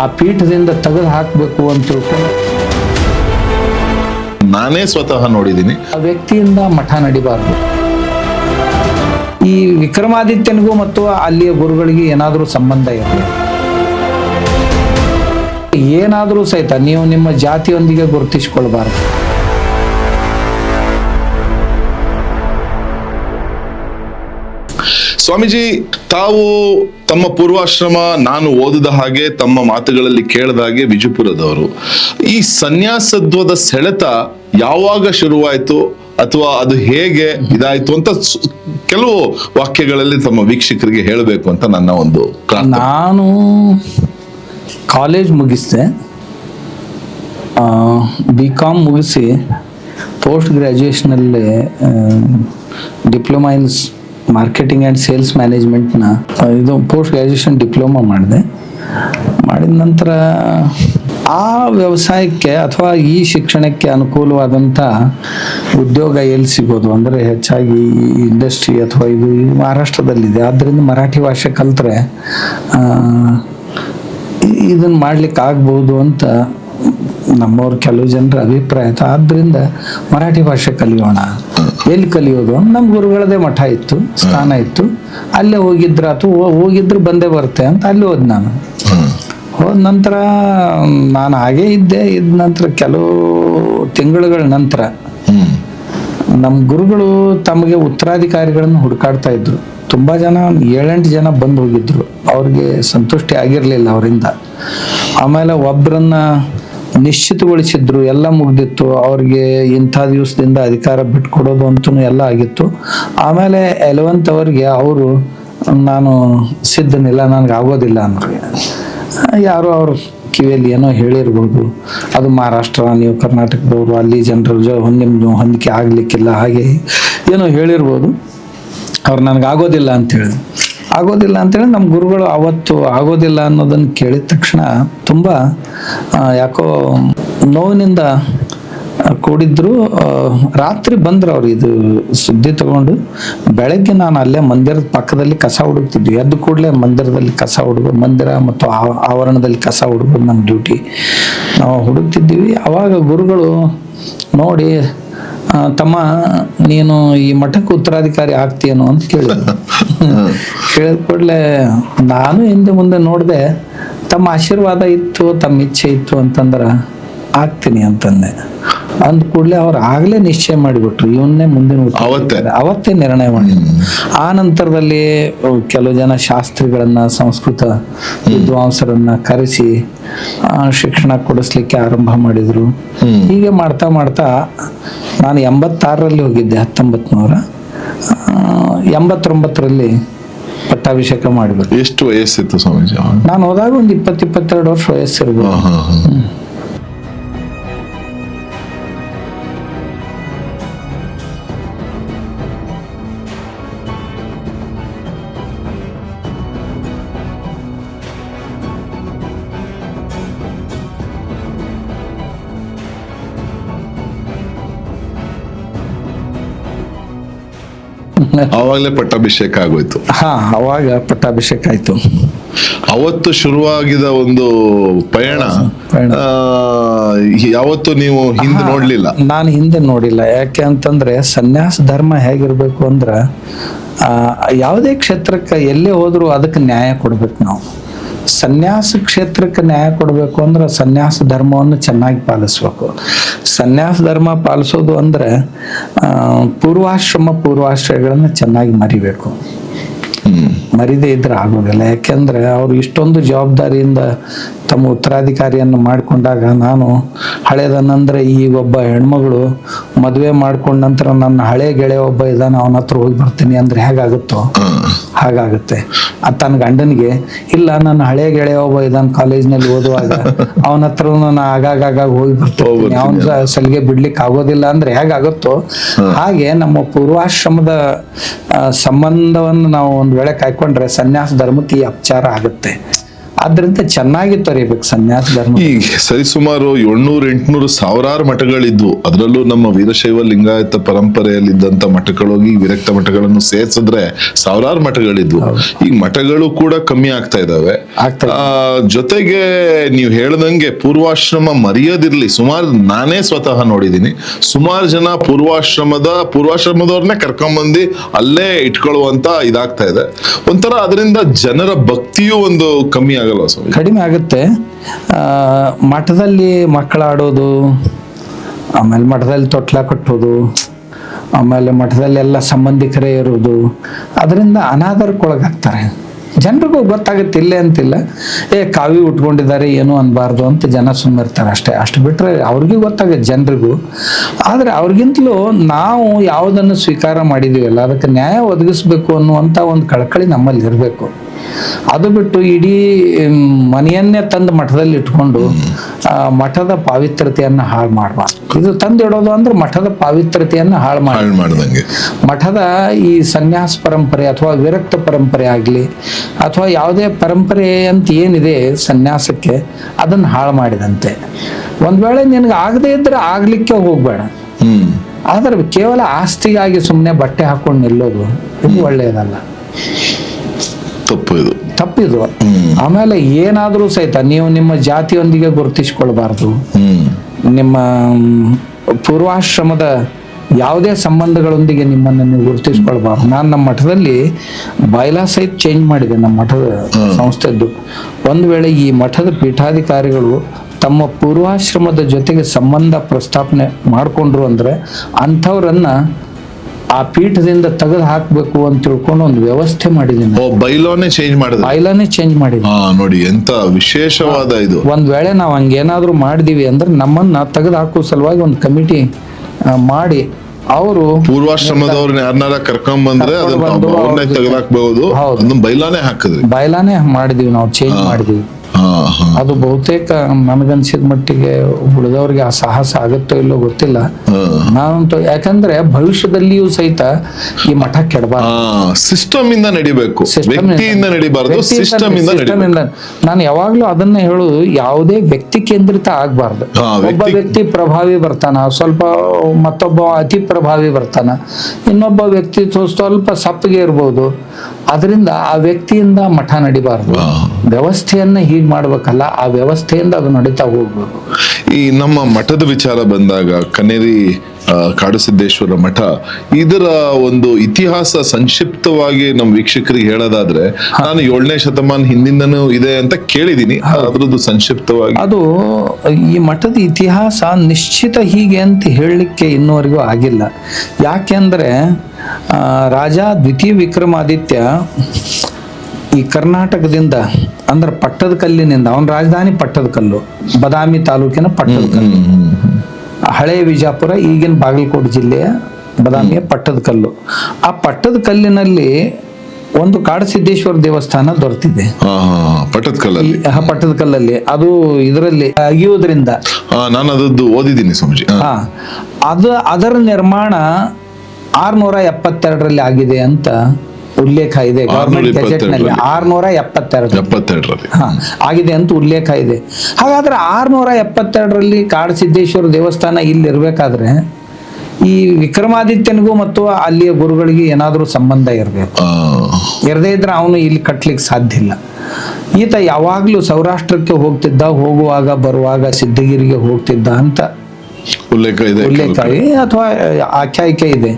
ಆ ಪೀಠದಿಂದ ತೆಗೆದು ಹಾಕಬೇಕು ಅಂತ ತಿಳ್ಕೊಂಡು ನಾನೇ ಸ್ವತಃ ನೋಡಿದ್ದೀನಿ. ಆ ವ್ಯಕ್ತಿಯಿಂದ ಮಠ ನಡಿಬಾರ್ದು. ಈ ವಿಕ್ರಮಾದಿತ್ಯನಿಗೂ ಮತ್ತು ಅಲ್ಲಿಯ ಗುರುಗಳಿಗೆ ಏನಾದರೂ ಸಂಬಂಧ ಇರಲಿ. ಏನಾದರೂ ಸಹಿತ ನೀವು ನಿಮ್ಮ ಜಾತಿಯೊಂದಿಗೆ ಗುರುತಿಸಿಕೊಳ್ಬಾರ್ದು. ಸ್ವಾಮೀಜಿ, ತಾವು ತಮ್ಮ ಪೂರ್ವಾಶ್ರಮ, ನಾನು ಓದಿದ ಹಾಗೆ ತಮ್ಮ ಮಾತುಗಳಲ್ಲಿ ಕೇಳಿದ ಹಾಗೆ ವಿಜಯಪುರದವರು ಈ ಸನ್ಯಾಸತ್ವದ ಸೆಳೆತ ಯಾವಾಗ ಶುರುವಾಯಿತು, ಅಥವಾ ಅದು ಹೇಗೆ ಇದಾಯ್ತು ಅಂತ ಕೆಲವು ವಾಕ್ಯಗಳಲ್ಲಿ ತಮ್ಮ ವೀಕ್ಷಕರಿಗೆ ಹೇಳಬೇಕು ಅಂತ ನನ್ನ ಒಂದು ನಾನು ಕಾಲೇಜ್ ಮುಗಿಸಿದೆ. ಬಿ ಕಾಮ್ ಮುಗಿಸಿ post ಗ್ರ್ಯಾಜುಯೇಷನಲ್ಲಿ diploma in marketing and sales ಮ್ಯಾನೇಜ್ಮೆಂಟ್ನ ಇದು ಪೋಸ್ಟ್ ಗ್ರ್ಯಾಜುಯೇಷನ್ ಡಿಪ್ಲೊಮಾ ಮಾಡಿದೆ. ಮಾಡಿದ ನಂತರ ಆ ವ್ಯವಸಾಯಕ್ಕೆ ಅಥವಾ ಈ ಶಿಕ್ಷಣಕ್ಕೆ ಅನುಕೂಲವಾದಂಥ ಉದ್ಯೋಗ ಎಲ್ಲಿ ಸಿಗೋದು? ಅಂದರೆ ಹೆಚ್ಚಾಗಿ ಇಂಡಸ್ಟ್ರಿ ಅಥವಾ ಇದು ಮಹಾರಾಷ್ಟ್ರದಲ್ಲಿದೆ. ಆದ್ದರಿಂದ ಮರಾಠಿ ಭಾಷೆ ಕಲಿತ್ರೆ ಇದನ್ನು ಮಾಡ್ಲಿಕ್ಕೆ ಆಗ್ಬೋದು ಅಂತ ನಮ್ಮವ್ರ ಕೆಲವು ಜನರ ಅಭಿಪ್ರಾಯ ಆದ್ದರಿಂದ ಮರಾಠಿ ಭಾಷೆ ಕಲಿಯೋಣ. ಎಲ್ಲಿ ಕಲಿಯೋದು ನಮ್ಮ ಗುರುಗಳದೇ ಮಠ ಇತ್ತು ಸ್ಥಾನ ಇತ್ತು. ಅಲ್ಲೇ ಹೋಗಿದ್ರ ಅಥವಾ ಹೋಗಿದ್ರು ಬಂದೇ ಬರುತ್ತೆ ಅಂತ ಅಲ್ಲಿ ಹೋದ್ ನಾನು. ಹೋದ ನಂತರ ನಾನು ಹಾಗೇ ಇದ್ದೆ. ಇದ್ದ ನಂತರ ಕೆಲವು ತಿಂಗಳುಗಳ ನಂತರ ನಮ್ಮ ಗುರುಗಳು ತಮಗೆ ಉತ್ತರಾಧಿಕಾರಿಗಳನ್ನು ಹುಡುಕಾಡ್ತಾ ಇದ್ರು. ತುಂಬಾ ಜನ ಏಳೆಂಟು ಜನ ಬಂದು ಹೋಗಿದ್ರು. ಅವ್ರಿಗೆ ಸಂತುಷ್ಟಿ ಆಗಿರಲಿಲ್ಲ ಅವರಿಂದ. ಆಮೇಲೆ ಒಬ್ಬರನ್ನ ನಿಶ್ಚಿತಗೊಳಿಸಿದ್ರು, ಎಲ್ಲ ಮುಗ್ದಿತ್ತು. ಅವ್ರಿಗೆ ಇಂಥ ದಿವಸದಿಂದ ಅಧಿಕಾರ ಬಿಟ್ಕೊಡೋದು ಅಂತೂ ಎಲ್ಲ ಆಗಿತ್ತು. ಆಮೇಲೆ ಎಲೆವೆಂತ್ ಅವರಿಗೆ, ಅವರು, ನಾನು ಸಿದ್ಧನಿಲ್ಲ, ನನಗೆ ಆಗೋದಿಲ್ಲ ಅಂದ್ರೆ. ಯಾರು ಅವ್ರ ಕಿವಿಯಲ್ಲಿ ಏನೋ ಹೇಳಿರ್ಬೋದು. ಅದು ಮಹಾರಾಷ್ಟ್ರ, ನೀವು ಕರ್ನಾಟಕದವರು, ಅಲ್ಲಿ ಜನರ ಜೊ, ನಿಮ್ಮ ಹೊಂದಿಕೆ ಆಗಲಿಕ್ಕಿಲ್ಲ ಹಾಗೆ ಏನೋ ಹೇಳಿರ್ಬೋದು. ಅವ್ರು ನನಗಾಗೋದಿಲ್ಲ ಅಂತ ಹೇಳಿದ್ರು. ಆಗೋದಿಲ್ಲ ಅಂತೇಳಿ ನಮ್ಮ ಗುರುಗಳು ಅವತ್ತು ಆಗೋದಿಲ್ಲ ಅನ್ನೋದನ್ನು ಕೇಳಿದ ತಕ್ಷಣ ತುಂಬ ಯಾಕೋ ನೋವಿನಿಂದ ಕೂಡಿದ್ರು. ರಾತ್ರಿ ಬಂದ್ರು ಅವ್ರು ಇದು ಸುದ್ದಿ ತಗೊಂಡು. ಬೆಳಗ್ಗೆ ನಾನು ಅಲ್ಲೇ ಮಂದಿರದ ಪಕ್ಕದಲ್ಲಿ ಕಸ ಹುಡುಕ್ತಿದ್ವಿ. ಎದ್ದು ಕೂಡಲೇ ಮಂದಿರದಲ್ಲಿ ಕಸ ಹುಡುಗ, ಮಂದಿರ ಮತ್ತು ಆವರಣದಲ್ಲಿ ಕಸ ಹುಡುಗೋದು ನಮ್ಮ ಡ್ಯೂಟಿ ನಾವು ಹುಡುಕ್ತಿದ್ದೀವಿ. ಅವಾಗ ಗುರುಗಳು ನೋಡಿ ತಮ್ಮ, ನೀನು ಈ ಮಠಕ್ಕೆ ಉತ್ತರಾಧಿಕಾರಿ ಆಗ್ತೀಯೇನೋ ಅಂತ ಕೇಳಿದ್ರು. ಕೇಳಿದ ಕೂಡಲೇ ನಾನು ಹಿಂದೆ ಮುಂದೆ ನೋಡಿದೆ ತಮ್ಮ ಆಶೀರ್ವಾದ ಇತ್ತು ತಮ್ಮ ಇಚ್ಛೆ ಇತ್ತು ಅಂತಂದ್ರೆ ಆಗ್ತೀನಿ ಅಂತಂದೆ. ಅಂದ ಕೂಡಲೇ ಅವ್ರು ಆಗ್ಲೇ ನಿಶ್ಚಯ ಮಾಡಿಬಿಟ್ರು. ಇವನ್ನೇ ಮುಂದಿನ ಅವತ್ತೇ? ನಿರ್ಣಯ ಮಾಡಿದ್ರು. ಆ ನಂತರದಲ್ಲಿ ಕೆಲವು ಜನ ಶಾಸ್ತ್ರಿಗಳನ್ನ ಸಂಸ್ಕೃತ ವಿದ್ವಾಂಸರನ್ನ ಕರೆಸಿ ಶಿಕ್ಷಣ ಕೊಡಿಸ್ಲಿಕ್ಕೆ ಆರಂಭ ಮಾಡಿದ್ರು. ಹೀಗೆ ಮಾಡ್ತಾ ಮಾಡ್ತಾ ನಾನು ಎಂಬತ್ತಾರರಲ್ಲಿ ಹೋಗಿದ್ದೆ ಹತ್ತೊಂಬತ್ತು ನೂರ ಎಂಬತ್ತೊಂಬತ್ತರಲ್ಲಿ ಪಟ್ಟಾಭಿಷೇಕ ಮಾಡಬೇಕು ಎಷ್ಟು ವಯಸ್ಸಿತ್ತು ಸ್ವಾಮೀಜಿ ನಾನು ಹೋದಾಗ ಒಂದು ಇಪ್ಪತ್ತು ಇಪ್ಪತ್ತೆರಡು ವರ್ಷ ವಯಸ್ಸಿರ್ಬೋದು. ಆವಾಗ್ಲೇ ಪಟ್ಟಾಭಿಷೇಕ ಆಗೋಯ್ತು. ಹಾ ಅವಾಗ ಪಟ್ಟಾಭಿಷೇಕ ಆಯ್ತು. ಅವತ್ತು ಶುರುವಾಗಿದ ಒಂದು ಪಯಣ ಯಾವತ್ತು ನೀವು ಹಿಂದೆ ನೋಡ್ಲಿಲ್ಲ. ನಾನು ಹಿಂದೆ ನೋಡಿಲ್ಲ. ಯಾಕೆ ಅಂತಂದ್ರೆ ಸನ್ಯಾಸ ಧರ್ಮ ಹೇಗಿರ್ಬೇಕು ಅಂದ್ರ ಆ, ಯಾವುದೇ ಕ್ಷೇತ್ರಕ್ಕೆ ಎಲ್ಲೇ ಹೋದ್ರು ಅದಕ್ಕೆ ನ್ಯಾಯ ಕೊಡ್ಬೇಕು ನಾವು. ಸನ್ಯಾಸ ಕ್ಷೇತ್ರಕ್ಕೆ ನ್ಯಾಯ ಕೊಡಬೇಕು ಅಂದ್ರೆ ಸನ್ಯಾಸ ಧರ್ಮವನ್ನು ಚೆನ್ನಾಗಿ ಪಾಲಿಸ್ಬೇಕು. ಸನ್ಯಾಸ ಧರ್ಮ ಪಾಲಿಸೋದು ಅಂದ್ರೆ ಪೂರ್ವಾಶ್ರಮ ಪೂರ್ವಾಶ್ರಯಗಳನ್ನು ಚೆನ್ನಾಗಿ ಮರಿಬೇಕು. ಮರಿದೇ ಇದ್ರೆ ಆಗೋದಿಲ್ಲ. ಯಾಕೆಂದ್ರೆ ಅವ್ರು ಇಷ್ಟೊಂದು ಜವಾಬ್ದಾರಿಯಿಂದ ತಮ್ಮ ಉತ್ತರಾಧಿಕಾರಿಯನ್ನು ಮಾಡಿಕೊಂಡಾಗ ನಾನು ಹಳೇದನ್ನಂದ್ರೆ ಈ ಒಬ್ಬ ಹೆಣ್ಮಗಳು ಮದುವೆ ಮಾಡ್ಕೊಂಡ ನಂತರ ನನ್ನ ಹಳೆ ಗೆಳೆಯ ಒಬ್ಬ ಇದ್ದಾನೆ ಅವನ ಹತ್ರ ಹೋಗಿ ಬರ್ತೀನಿ ಅಂದ್ರೆ ಹೇಗಾಗುತ್ತೋ? ಹಾಗಾಗುತ್ತೆ. ತನ್ನ ಗಂಡನಿಗೆ ಇಲ್ಲ ನನ್ನ ಹಳೆ ಗೆಳೆಯ ಒಬ್ಬ ಇದ್ದಾನೆ ಕಾಲೇಜ್ನಲ್ಲಿ ಓದುವಾಗ ಅವನ ಹತ್ರ ನಾನು ಆಗಾಗ ಹೋಗಿ ಬರ್ತೀನಿ ಅವನ ಸಲಿಗೆ ಬಿಡ್ಲಿಕ್ಕೆ ಆಗೋದಿಲ್ಲ. ಅಂದ್ರೆ ಹೇಗಾಗುತ್ತೋ ಹಾಗೆ ನಮ್ಮ ಪೂರ್ವಾಶ್ರಮದ ಸಂಬಂಧವನ್ನು ನಾವು ಒಂದ್ ವೇಳೆ ಕಾಯ್ಕೊಂಡ್ರೆ ಸನ್ಯಾಸ ಧರ್ಮಕ್ಕೆ ಈ ಅಪಚಾರ ಆಗುತ್ತೆ. ಆದ್ರಿಂದ ಚೆನ್ನಾಗಿ ತೊರಿಬೇಕು ಸನ್ಯಾಸ ಧರ್ಮ. ಈ ಸರಿಸುಮಾರು ಏಳ್ನೂರು ಎಂಟ್ನೂರು ಸಾವಿರಾರು ಮಠಗಳಿದ್ವು. ಅದರಲ್ಲೂ ನಮ್ಮ ವೀರಶೈವ ಲಿಂಗಾಯತ ಪರಂಪರೆಯಲ್ಲಿದ್ದಂತ ಮಠಗಳೋಗಿ ವಿರಕ್ತ ಮಠಗಳನ್ನು ಸೇರ್ಸಿದ್ರೆ ಸಾವಿರಾರು ಮಠಗಳಿದ್ವು. ಈಗ ಮಠಗಳು ಕೂಡ ಕಮ್ಮಿ ಆಗ್ತಾ ಇದಾವೆ. ಜೊತೆಗೆ ನೀವು ಹೇಳ್ದಂಗೆ ಪೂರ್ವಾಶ್ರಮ ಮರೆಯೋದಿರ್ಲಿ. ಸುಮಾರು ನಾನೇ ಸ್ವತಃ ನೋಡಿದೀನಿ ಸುಮಾರು ಜನ ಪೂರ್ವಾಶ್ರಮದ ಪೂರ್ವಾಶ್ರಮದವ್ರನ್ನೇ ಕರ್ಕೊಂಬಂದು ಅಲ್ಲೇ ಇಟ್ಕೊಳ್ಳುವಂತ ಇದಾಗ್ತಾ ಇದೆ. ಒಂಥರ ಅದರಿಂದ ಜನರ ಭಕ್ತಿಯೂ ಒಂದು ಕಮ್ಮಿ ಆಗಲ್ಲ. ಕಡಿಮೆ ಆಗುತ್ತೆ. ಮಠದಲ್ಲಿ ಮಕ್ಕಳಾಡೋದು, ಆಮೇಲೆ ಮಠದಲ್ಲಿ ತೊಟ್ಲ ಕಟ್ಟೋದು, ಆಮೇಲೆ ಮಠದಲ್ಲಿ ಎಲ್ಲ ಸಂಬಂಧಿಕರೇ ಇರೋದು, ಅದರಿಂದ ಅನಾದರಕ್ಕೊಳಗಾಗ್ತಾರೆ ಜನರಿಗೂ ಗೊತ್ತಾಗುತ್ತೆ ಇಲ್ಲೇ ಅಂತಿಲ್ಲ. ಏ, ಕಾವಿ ಉಟ್ಕೊಂಡಿದ್ದಾರೆ, ಏನು ಅನ್ಬಾರ್ದು ಅಂತ ಜನ ಸುಮ್ಮಿರ್ತಾರೆ ಅಷ್ಟೇ. ಅಷ್ಟು ಬಿಟ್ರೆ ಅವ್ರಿಗೂ ಗೊತ್ತಾಗುತ್ತೆ ಜನರಿಗೂ. ಆದರೆ ಅವ್ರಿಗಿಂತಲೂ ನಾವು ಯಾವುದನ್ನು ಸ್ವೀಕಾರ ಮಾಡಿದೀವಲ್ಲ ಅದಕ್ಕೆ ನ್ಯಾಯ ಒದಗಿಸ್ಬೇಕು ಅನ್ನುವಂಥ ಒಂದು ಕಳಕಳಿ ನಮ್ಮಲ್ಲಿ ಇರಬೇಕು. ಅದು ಬಿಟ್ಟು ಇಡೀ ಮನೆಯನ್ನೇ ತಂದು ಮಠದಲ್ಲಿ ಇಟ್ಕೊಂಡು ಮಠದ ಪಾವಿತ್ರತೆಯನ್ನ ಹಾಳು ಮಾಡಬಾರ್ದು. ಇದು ತಂದಿಡೋದು ಅಂದ್ರೆ ಮಠದ ಪಾವಿತ್ರತೆಯನ್ನ ಹಾಳು ಮಾಡಿ ಮಠದ ಈ ಸನ್ಯಾಸ ಪರಂಪರೆ ಅಥವಾ ವಿರಕ್ತ ಪರಂಪರೆ ಆಗಲಿ ಅಥವಾ ಯಾವುದೇ ಪರಂಪರೆ ಅಂತ ಏನಿದೆ ಸನ್ಯಾಸಕ್ಕೆ ಅದನ್ನ ಹಾಳು ಮಾಡಿದಂತೆ. ಒಂದ್ ವೇಳೆ ನಿನಗೆ ಆಗದೇ ಇದ್ರೆ ಆಗ್ಲಿಕ್ಕೆ ಹೋಗ್ಬೇಡ. ಆದ್ರೆ ಕೇವಲ ಆಸ್ತಿಗಾಗಿ ಸುಮ್ಮನೆ ಬಟ್ಟೆ ಹಾಕೊಂಡು ನಿಲ್ಲೋದು ಇದು ಒಳ್ಳೆಯದಲ್ಲ. ತಪ್ಪು ಇದು ತಪ್ಪಿದು ಆಮೇಲೆ ಏನಾದರೂ ಸಹಿತ ನೀವು ನಿಮ್ಮ ಜಾತಿಯೊಂದಿಗೆ ಗುರುತಿಸಿಕೊಳ್ಬಾರ್ದು. ನಿಮ್ಮ ಪೂರ್ವಾಶ್ರಮದ ಯಾವುದೇ ಸಂಬಂಧಗಳೊಂದಿಗೆ ನಿಮ್ಮನ್ನು ನೀವು ಗುರುತಿಸ್ಕೊಳ್ಬಾರ್ದು. ನಾನು ನಮ್ಮ ಮಠದಲ್ಲಿ ಬೈಲಾ ಸಹಿತ ಚೇಂಜ್ ಮಾಡಿದೆ ನಮ್ಮ ಮಠದ ಸಂಸ್ಥೆದ್ದು. ಒಂದು ವೇಳೆ ಈ ಮಠದ ಪೀಠಾಧಿಕಾರಿಗಳು ತಮ್ಮ ಪೂರ್ವಾಶ್ರಮದ ಜೊತೆಗೆ ಸಂಬಂಧ ಪ್ರಸ್ತಾಪನೆ ಮಾಡಿಕೊಂಡ್ರು ಅಂದ್ರೆ ಅಂಥವ್ರನ್ನ ಆ ಪೀಠದಿಂದ ತೆಗೆದು ಹಾಕಬೇಕು ಅಂತ ತಿಳ್ಕೊಂಡು ಒಂದು ವ್ಯವಸ್ಥೆ ಮಾಡಿದ್ದೀನಿ. ಓ ಬೈಲಾನೇ ಚೇಂಜ್ ಬೈಲಾನೇ ಚೇಂಜ್ ಮಾಡಿದ್ವಿ ನೋಡಿ ಎಂತ ವಿಶೇಷವಾದ ಇದು. ಒಂದ್ ವೇಳೆ ನಾವು ಹಂಗೇನಾದ್ರೂ ಮಾಡಿದೀವಿ ಅಂದ್ರೆ ನಮ್ಮನ್ನ ತೆಗೆದು ಹಾಕೋ ಸಲುವಾಗಿ ಒಂದು ಕಮಿಟಿ ಮಾಡಿ ಅವರು ಪೂರ್ವಾಶ್ರಮದವ್ರನ್ನ ಯಾರನ್ನಾರ ಕರ್ಕೊಂಡ್ ಬಂದ್ರೆ ಅದನ್ನ. ಬೈಲಾನೇ ಹಾಕಿದ್ರಿ. ಬಯಲಾನೇ ಮಾಡಿದೀವಿ ನಾವು ಚೇಂಜ್ ಮಾಡಿದೀವಿ. ಅದು ಬಹುತೇಕ ನನಗನ್ಸಿದ ಮಟ್ಟಿಗೆ ಉಳಿದವ್ರಿಗೆ ಆ ಸಾಹಸ ಆಗುತ್ತೋ ಇಲ್ಲೋ ಗೊತ್ತಿಲ್ಲ. ನಾನಂತೂ ಯಾಕಂದ್ರೆ ಭವಿಷ್ಯದಲ್ಲಿಯೂ ಸಹಿತ ಈ ಮಠ ಕೆಡಬಾರ್ದು. ಸಿಸ್ಟಮ್ ಇಂದ ನಡಿಬೇಕು. ವ್ಯಕ್ತಿಯಿಂದ ನಡಿಬಾರ್ದು ಸಿಸ್ಟಮ್ ಇಂದ system ನಾನು ಯಾವಾಗ್ಲೂ ಅದನ್ನ ಹೇಳುದು ಯಾವುದೇ ವ್ಯಕ್ತಿ ಕೇಂದ್ರಿತ ಆಗ್ಬಾರ್ದು. ಒಬ್ಬ ವ್ಯಕ್ತಿ- ಪ್ರಭಾವಿ ಬರ್ತಾನ ಸ್ವಲ್ಪ ಮತ್ತೊಬ್ಬ ಅತಿ ಪ್ರಭಾವಿ ಬರ್ತಾನ ಇನ್ನೊಬ್ಬ ವ್ಯಕ್ತಿ ಸ್ವ- ಸ್ವಲ್ಪ ಸಪ್ಪಗೆ ಇರ್ಬೋದು ಅದರಿಂದ ಆ ವ್ಯಕ್ತಿಯಿಂದ ಮಠ ನಡಿಬಾರ್ದು. ವ್ಯವಸ್ಥೆಯನ್ನ ಹೀಗ್ ಮಾಡ್ಬೇಕಲ್ಲ ಆ ವ್ಯವಸ್ಥೆಯಿಂದ ಅದು ನಡೀತಾ ಹೋಗ್ಬೇಕು. ಈ ನಮ್ಮ ಮಠದ ವಿಚಾರ ಬಂದಾಗ ಕನೇರಿ ಕಾಡುಸಿದ್ದೇಶ್ವರ ಮಠ ಇದರ ಒಂದು ಇತಿಹಾಸ ಸಂಕ್ಷಿಪ್ತವಾಗಿ ನಮ್ಮ ವೀಕ್ಷಕರಿಗೆ ಹೇಳೋದಾದ್ರೆ ನಾನು ಏಳನೇ ಶತಮಾನ ಹಿಂದಿಂದನೂ ಇದೆ ಅಂತ ಕೇಳಿದೀನಿ ಅದ್ರದ್ದು ಸಂಕ್ಷಿಪ್ತವಾಗಿ. ಅದು ಈ ಮಠದ ಇತಿಹಾಸ ನಿಶ್ಚಿತ ಹೀಗೆ ಅಂತ ಹೇಳಲಿಕ್ಕೆ ಇನ್ನುವರೆಗೂ ಆಗಿಲ್ಲ. ಯಾಕೆಂದ್ರೆ ರಾಜ ದ್ವಿತೀಯ ವಿಕ್ರಮಾದಿತ್ಯ ಈ ಕರ್ನಾಟಕದಿಂದ ಅಂದ್ರೆ ಪಟ್ಟದ ಕಲ್ಲಿನಿಂದ ಅವನ ರಾಜಧಾನಿ ಪಟ್ಟದ ಕಲ್ಲು ಬದಾಮಿ ತಾಲೂಕಿನ ಪಟ್ಟದ ಕಲ್ಲು. ಹಳೆ ವಿಜಾಪುರ ಈಗಿನ ಬಾಗಲಕೋಟೆ ಜಿಲ್ಲೆಯ ಬದಾಮಿಯ ಪಟ್ಟದ ಕಲ್ಲು. ಆ ಪಟ್ಟದ ಕಲ್ಲಿನಲ್ಲಿ ಒಂದು ಕಾಡಸಿದ್ದೇಶ್ವರ ದೇವಸ್ಥಾನ ದೊರೆತಿದೆ. ಪಟ್ಟದ ಕಲ್ಲಲ್ಲಿ. ಪಟ್ಟದ ಕಲ್ಲಲ್ಲಿ. ಅದು ಇದರಲ್ಲಿ ಅಗಿಯೋದ್ರಿಂದ ನಾನು ಅದದ್ದು ಓದಿದ್ದೀನಿ ಸ್ವಾಮೀಜಿ. ಅದು ಅದರ ನಿರ್ಮಾಣ ಆರ್ನೂರ ಎಪ್ಪತ್ತೆರಡರಲ್ಲಿ ಆಗಿದೆ ಅಂತ ಉಲ್ಲೇಖ ಇದೆ. ಗವರ್ಮೆಂಟ್ ಗೆಜೆಟ್ನಲ್ಲಿ ಆರ್ನೂರ ಎಪ್ಪತ್ತೆರಡು ಎಪ್ಪತ್ತೆರಡರಲ್ಲಿ. ಆಗಿದೆ ಅಂತ ಉಲ್ಲೇಖ ಇದೆ. ಹಾಗಾದ್ರೆ ಆರ್ನೂರ ಎಪ್ಪತ್ತೆರಡರಲ್ಲಿ ಕಾಡಸಿದ್ದೇಶ್ವರ ದೇವಸ್ಥಾನ ಇಲ್ಲಿ ಇರ್ಬೇಕಾದ್ರೆ ಈ ವಿಕ್ರಮಾದಿತ್ಯನಿಗೂ ಮತ್ತು ಅಲ್ಲಿಯ ಗುರುಗಳಿಗೆ ಏನಾದರೂ ಸಂಬಂಧ ಇರಬೇಕು. ಇರದೇ ಇದ್ರೆ ಅವನು ಇಲ್ಲಿ ಕಟ್ಲಿಕ್ಕೆ ಸಾಧ್ಯ ಇಲ್ಲ. ಈತ ಯಾವಾಗಲೂ ಸೌರಾಷ್ಟ್ರಕ್ಕೆ ಹೋಗ್ತಿದ್ದ ಹೋಗುವಾಗ ಬರುವಾಗ ಸಿದ್ಧಗಿರಿಗೆ ಹೋಗ್ತಿದ್ದ ಅಂತ ಉಲ್ಲೇಖ ಇದೆ ಉಲ್ಲೇಖ ಇದೆ ಅಥವಾ ಆಖ್ಯಾಯಿಕೆ ಇದೆ.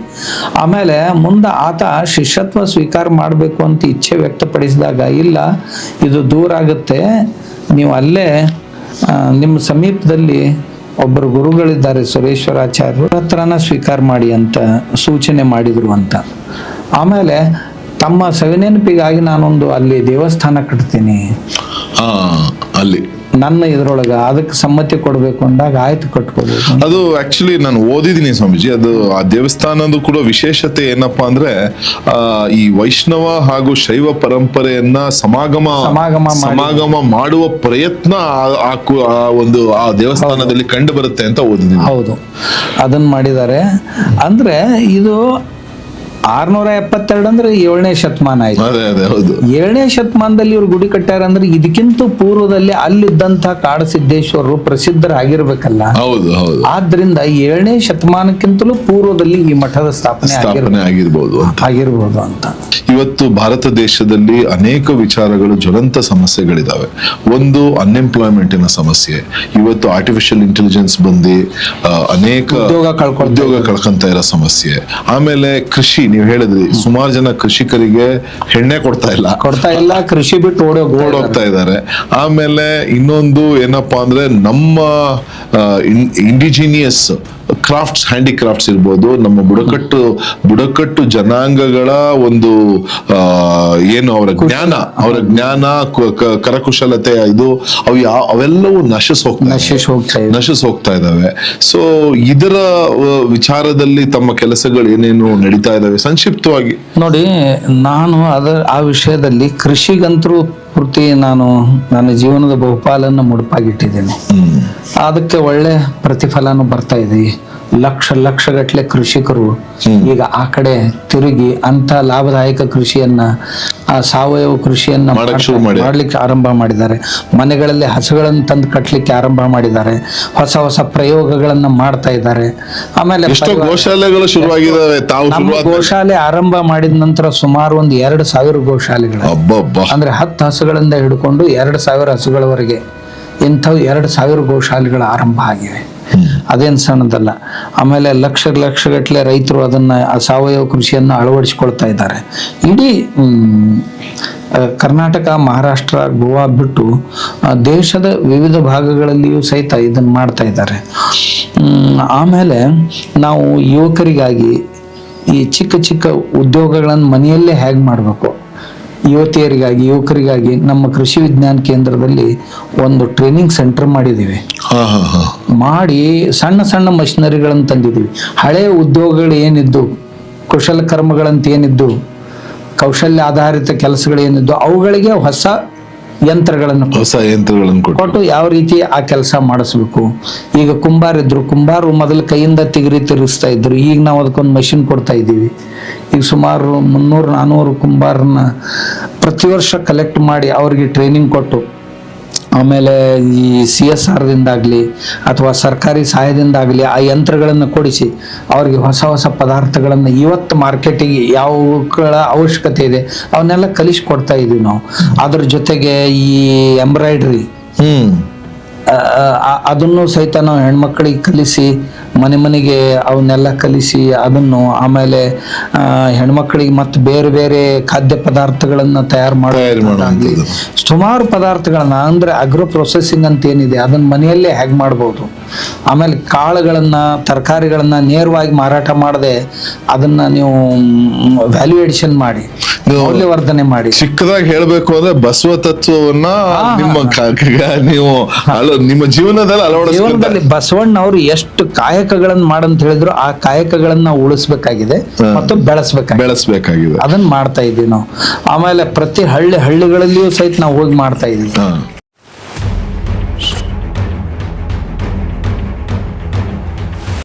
ಆಮೇಲೆ ಮುಂದೆ ಆತ ಶಿಷ್ಯತ್ವ ಸ್ವೀಕಾರ ಮಾಡಬೇಕು ಅಂತ ಇಚ್ಛೆ ವ್ಯಕ್ತಪಡಿಸಿದಾಗ ಇಲ್ಲ ಇದು ದೂರ ಆಗುತ್ತೆ ನೀವು ಅಲ್ಲೇ ನಿಮ್ಮ ಸಮೀಪದಲ್ಲಿ ಒಬ್ಬರು ಗುರುಗಳಿದ್ದಾರೆ ಸುರೇಶ್ವರಾಚಾರ್ಯರು ಹತ್ರನ ಸ್ವೀಕಾರ ಮಾಡಿ ಅಂತ ಸೂಚನೆ ಮಾಡಿದ್ರು ಅಂತ. ಆಮೇಲೆ ತಮ್ಮ ಸವಿನೆನಪಿಗಾಗಿ ನಾನೊಂದು ಅಲ್ಲಿ ದೇವಸ್ಥಾನ ಕಟ್ತೀನಿ. ಅಲ್ಲಿ. ನನ್ನ ಇದ್ರೊಳಗ ಅದಕ್ಕೆ ಸಮ್ಮತಿ ಕೊಡಬೇಕು ಅಂದಾಗ ಆಯ್ತು ಕಟ್ಕೋಬೇಕು ಅದು ಆಕ್ಚುಲಿ ನಾನು ಓದಿದ್ದೀನಿ ಸ್ವಾಮೀಜಿ. ಅದು ಆ ದೇವಸ್ಥಾನದ ಕೂಡ ವಿಶೇಷತೆ ಏನಪ್ಪಾ ಅಂದ್ರೆ ಆ ಈ ವೈಷ್ಣವ ಹಾಗೂ ಶೈವ ಪರಂಪರೆಯನ್ನ ಸಮಾಗಮ ಸಮಾಗಮ ಸಮಾಗಮ ಮಾಡುವ ಪ್ರಯತ್ನ ಆ ಒಂದು ಆ ದೇವಸ್ಥಾನದಲ್ಲಿ ಕಂಡು ಬರುತ್ತೆ ಅಂತ ಓದಿದ್ದೀನಿ. ಹೌದು. ಅದನ್ನ ಮಾಡಿದ್ದಾರೆ. ಅಂದ್ರೆ ಇದು ಆರ್ನೂರ ಎಪ್ಪತ್ತೆರಡು ಅಂದ್ರೆ ಏಳನೇ ಶತಮಾನ ಆಯ್ತು. ಅದೇ ಅದೇ ಹೌದು. ಏಳನೇ ಶತಮಾನದಲ್ಲಿ ಇವ್ರು ಗುಡಿ ಕಟ್ಟಾರ ಅಂದ್ರೆ ಇದಕ್ಕಿಂತ ಪೂರ್ವದಲ್ಲಿ ಅಲ್ಲಿದ್ದಂತ ಕಾಡಸಿದ್ದೇಶ್ವರರು ಪ್ರಸಿದ್ಧರಾಗಿರ್ಬೇಕಲ್ಲ. ಹೌದು ಹೌದು. ಆದ್ರಿಂದ ಏಳನೇ ಶತಮಾನಕ್ಕಿಂತಲೂ ಪೂರ್ವದಲ್ಲಿ ಈ ಮಠದ ಸ್ಥಾಪನೆ ಆಗಿರ್ ಸ್ಥಾಪನೆ ಆಗಿರ್ಬೋದು ಅಂತ. ಆಗಿರ್ಬೋದು ಅಂತ. ಇವತ್ತು ಭಾರತ ದೇಶದಲ್ಲಿ ಅನೇಕ ವಿಚಾರಗಳು ಜ್ವಲಂತ ಸಮಸ್ಯೆಗಳಿದಾವೆ. ಒಂದು ಅನ್ಎಂಪ್ಲಾಯ್ಮೆಂಟಿನ ಸಮಸ್ಯೆ. ಇವತ್ತು ಆರ್ಟಿಫಿಷಿಯಲ್ ಇಂಟೆಲಿಜೆನ್ಸ್ ಬಂದು ಅನೇಕ ಉದ್ಯೋಗ ಕಳ್ಕೊಂಡ ಉದ್ಯೋಗ ಕಳ್ಕೊಂತ ಇರೋ ಸಮಸ್ಯೆ. ಆಮೇಲೆ ಕೃಷಿ ನೀವು ಹೇಳಿದ್ರಿ ಸುಮಾರು ಜನ ಕೃಷಿಕರಿಗೆ ಹೆಣ್ಣೆ ಕೊಡ್ತಾ ಇಲ್ಲ. ಕೊಡ್ತಾ ಇಲ್ಲ ಕೃಷಿ ಬಿಟ್ಟು ಓಡೋಗ ಓಡೋಗ್ತಾ ಇದ್ದಾರೆ. ಆಮೇಲೆ ಇನ್ನೊಂದು ಏನಪ್ಪಾ ಅಂದ್ರೆ ನಮ್ಮ ಇಂಡಿಜಿನಿಯಸ್ ಕ್ರಾಫ್ಟ್ಸ್ ಹ್ಯಾಂಡಿಕ್ರಾಫ್ಟ್ಸ್ ಇರ್ಬೋದು ನಮ್ಮ ಬುಡಕಟ್ಟು ಬುಡಕಟ್ಟು ಜನಾಂಗಗಳ ಒಂದು ಏನು ಅವರ ಜ್ಞಾನ ಅವರ ಜ್ಞಾನ ಕರಕುಶಲತೆ ಇದು ಅವು ಯಾವ ಅವೆಲ್ಲವೂ ನಶಿಸ್ ಹೋಗ್ತಾ ನಶಸ್ ಹೋಗ್ತಾ ಇದೆ ಇದಾವೆ ಸೊ ಇದರ ವಿಚಾರದಲ್ಲಿ ತಮ್ಮ ಕೆಲಸಗಳು ಏನೇನು ನಡೀತಾ ಇದಾವೆ ಸಂಕ್ಷಿಪ್ತವಾಗಿ. ನೋಡಿ ನಾನು ಅದ ಆ ವಿಷಯದಲ್ಲಿ ಕೃಷಿಗಂತರೂ ಪೂರ್ತಿ ನಾನು ನನ್ನ ಜೀವನದ ಬಹುಪಾಲನ್ನು ಮುಡುಪಾಗಿಟ್ಟಿದ್ದೇನೆ. ಅದಕ್ಕೆ ಒಳ್ಳೆ ಪ್ರತಿಫಲನೂ ಬರ್ತಾ ಇದೆ. ಲಕ್ಷ ಲಕ್ಷಗಟ್ಲೆ ಕೃಷಿಕರು ಈಗ ಆ ಕಡೆ ತಿರುಗಿ ಅಂತ ಲಾಭದಾಯಕ ಕೃಷಿಯನ್ನ ಆ ಸಾವಯವ ಕೃಷಿಯನ್ನ. ಮಾಡ್ಲಿಕ್ಕೆ ಆರಂಭ ಮಾಡಿದ್ದಾರೆ. ಮನೆಗಳಲ್ಲಿ ಹಸುಗಳನ್ನು ತಂದು ಕಟ್ಟಲಿಕ್ಕೆ ಆರಂಭ ಮಾಡಿದ್ದಾರೆ. ಹೊಸ ಹೊಸ ಪ್ರಯೋಗಗಳನ್ನ ಮಾಡ್ತಾ ಇದ್ದಾರೆ. ಆಮೇಲೆ ಗೋಶಾಲೆಗಳು ಶುರುವಾಗಿದ್ದಾವೆ ಗೋಶಾಲೆ ಆರಂಭ ಮಾಡಿದ ನಂತರ ಸುಮಾರು ಒಂದು ಎರಡು ಸಾವಿರ ಗೋಶಾಲೆಗಳು. ಅಂದ್ರೆ ಹತ್ತು ಹಸುಗಳಿಂದ ಹಿಡ್ಕೊಂಡು ಎರಡು ಸಾವಿರ ಹಸುಗಳವರೆಗೆ ಇಂಥವು ಎರಡು ಸಾವಿರ ಗೋಶಾಲೆಗಳು ಆರಂಭ ಆಗಿವೆ. ಅದೇನು ಸಣ್ಣದಲ್ಲ ಆಮೇಲೆ ಲಕ್ಷ ಲಕ್ಷಗಟ್ಟಲೆ ರೈತರು ಅದನ್ನು ಸಾವಯವ ಕೃಷಿಯನ್ನು ಅಳವಡಿಸ್ಕೊಳ್ತಾ ಇದ್ದಾರೆ. ಇಡೀ ಕರ್ನಾಟಕ, ಮಹಾರಾಷ್ಟ್ರ, ಗೋವಾ ಬಿಟ್ಟು ದೇಶದ ವಿವಿಧ ಭಾಗಗಳಲ್ಲಿಯೂ ಸಹಿತ ಇದನ್ನು ಮಾಡ್ತಾ ಇದ್ದಾರೆ. ಆಮೇಲೆ ನಾವು ಯುವಕರಿಗಾಗಿ ಈ ಚಿಕ್ಕ ಚಿಕ್ಕ ಉದ್ಯೋಗಗಳನ್ನು ಮನೆಯಲ್ಲೇ ಹೇಗೆ ಮಾಡಬೇಕು? ಯುವತಿಯರಿಗಾಗಿ ಯುವಕರಿಗಾಗಿ ನಮ್ಮ ಕೃಷಿ ವಿಜ್ಞಾನ ಕೇಂದ್ರದಲ್ಲಿ ಒಂದು ಟ್ರೈನಿಂಗ್ ಸೆಂಟರ್ ಮಾಡಿದ್ದೀವಿ. ಮಾಡಿ ಸಣ್ಣ ಸಣ್ಣ ಮಷಿನರಿಗಳನ್ನು ತಂದಿದ್ದೀವಿ. ಹಳೆ ಉದ್ಯೋಗಗಳು ಏನಿದ್ದು ಕುಶಲಕರ್ಮಗಳಂತ ಏನಿದ್ದು ಕೌಶಲ್ಯ ಆಧಾರಿತ ಕೆಲಸಗಳು ಏನಿದ್ದು ಅವುಗಳಿಗೆ ಹೊಸ ಯಂತ್ರಗಳನ್ನು ಹೊಸ ಯಂತ್ರಗಳನ್ನು ಕೊಟ್ಟು. ಯಾವ ರೀತಿ ಆ ಕೆಲಸ ಮಾಡಿಸ್ಬೇಕು? ಈಗ ಕುಂಬಾರ ಇದ್ರು ಕುಂಬಾರು ಮೊದಲು ಕೈಯಿಂದ ತಿಗರಿ ತಿರುಗಿಸ್ತಾ ಇದ್ರು. ಈಗ ನಾವು ಅದಕ್ಕೊಂದು ಮಷಿನ್ ಕೊಡ್ತಾ ಇದ್ದೀವಿ. ಈಗ ಸುಮಾರು ಮುನ್ನೂರು ನಾನ್ನೂರು ಕುಂಬಾರನ್ನ ಪ್ರತಿ ವರ್ಷ ಕಲೆಕ್ಟ್ ಮಾಡಿ ಅವ್ರಿಗೆ ಟ್ರೈನಿಂಗ್ ಕೊಟ್ಟು ಆಮೇಲೆ ಈ ಸಿ ಎಸ್ ಆರ್ದಿಂದಾಗಲಿ ಅಥವಾ ಸರ್ಕಾರಿ ಸಹಾಯದಿಂದಾಗಲಿ ಆ ಯಂತ್ರಗಳನ್ನು ಕೊಡಿಸಿ ಅವರಿಗೆ ಹೊಸ ಹೊಸ ಪದಾರ್ಥಗಳನ್ನು ಇವತ್ತು ಮಾರ್ಕೆಟಿಗೆ ಯಾವಗಳ ಅವಶ್ಯಕತೆ ಇದೆ ಅವನ್ನೆಲ್ಲ ಕಲಿಸ್ಕೊಡ್ತಾ ಇದ್ದೀವಿ ನಾವು. ಅದ್ರ ಜೊತೆಗೆ ಈ ಎಂಬ್ರಾಯ್ಡ್ರಿ ಹ್ಮ್. ಅದನ್ನು ಸಹಿತ ನಾವು ಹೆಣ್ಮಕ್ಳಿಗೆ ಕಲಿಸಿ ಮನೆ ಮನೆಗೆ ಅವನ್ನೆಲ್ಲ ಕಲಿಸಿ ಅದನ್ನು ಆಮೇಲೆ ಹೆಣ್ಮಕ್ಳಿಗೆ ಮತ್ತು ಬೇರೆ ಬೇರೆ ಖಾದ್ಯ ಪದಾರ್ಥಗಳನ್ನು ತಯಾರು ಮಾಡಿ ಮಾಡೋದಾಗ್ಲಿ. ಸುಮಾರು ಪದಾರ್ಥಗಳನ್ನ ಅಂದ್ರೆ ಅಗ್ರೋ ಪ್ರೊಸೆಸಿಂಗ್ ಅಂತ ಏನಿದೆ ಅದನ್ನ ಮನೆಯಲ್ಲೇ ಹೇಗೆ ಮಾಡ್ಬೋದು ಆಮೇಲೆ ಕಾಳುಗಳನ್ನು ತರಕಾರಿಗಳನ್ನು ನೇರವಾಗಿ ಮಾರಾಟ ಮಾಡದೆ ಅದನ್ನ ನೀವು ವ್ಯಾಲ್ಯೂ ಎಡಿಷನ್ ಮಾಡಿ ಮೌಲ್ಯವರ್ಧನೆ ಮಾಡಿ. ಚಿಕ್ಕದಾಗಿ ಹೇಳ್ಬೇಕು ಅಂದ್ರೆ ಬಸವ ತತ್ವವನ್ನ ನಿಮ್ಮ ಕ- ಕ- ನೀವು ಅಳ- ನಿಮ್ಮ ಜೀವನದಲ್ಲಿ ಅಳವಡಿಸ್ಕೊಂಡ ಜೀವನದಲ್ಲಿ ಬಸವಣ್ಣವರು ಎಷ್ಟು ಕಾಯಕಗಳನ್ನ ಮಾಡಂತ ಹೇಳಿದ್ರು ಆ ಕಾಯಕಗಳನ್ನ ಉಳಿಸ್ಬೇಕಾಗಿದೆ ಮತ್ತು ಬೆಳೆಸ್ಬೇಕಾಗಿದೆ. ಬೆಳೆಸ್ಬೇಕಾಗಿದೆ. ಅದನ್ನ ಮಾಡ್ತಾ ಇದೀವಿ ನಾವು. ಆಮೇಲೆ ಪ್ರತಿ ಹಳ್ಳಿ ಹಳ್ಳಿಗಳಲ್ಲಿಯೂ ಸಹಿತ ನಾವು ಹೋಗಿ ಮಾಡ್ತಾ ಇದೀವಿ. ಹಾ.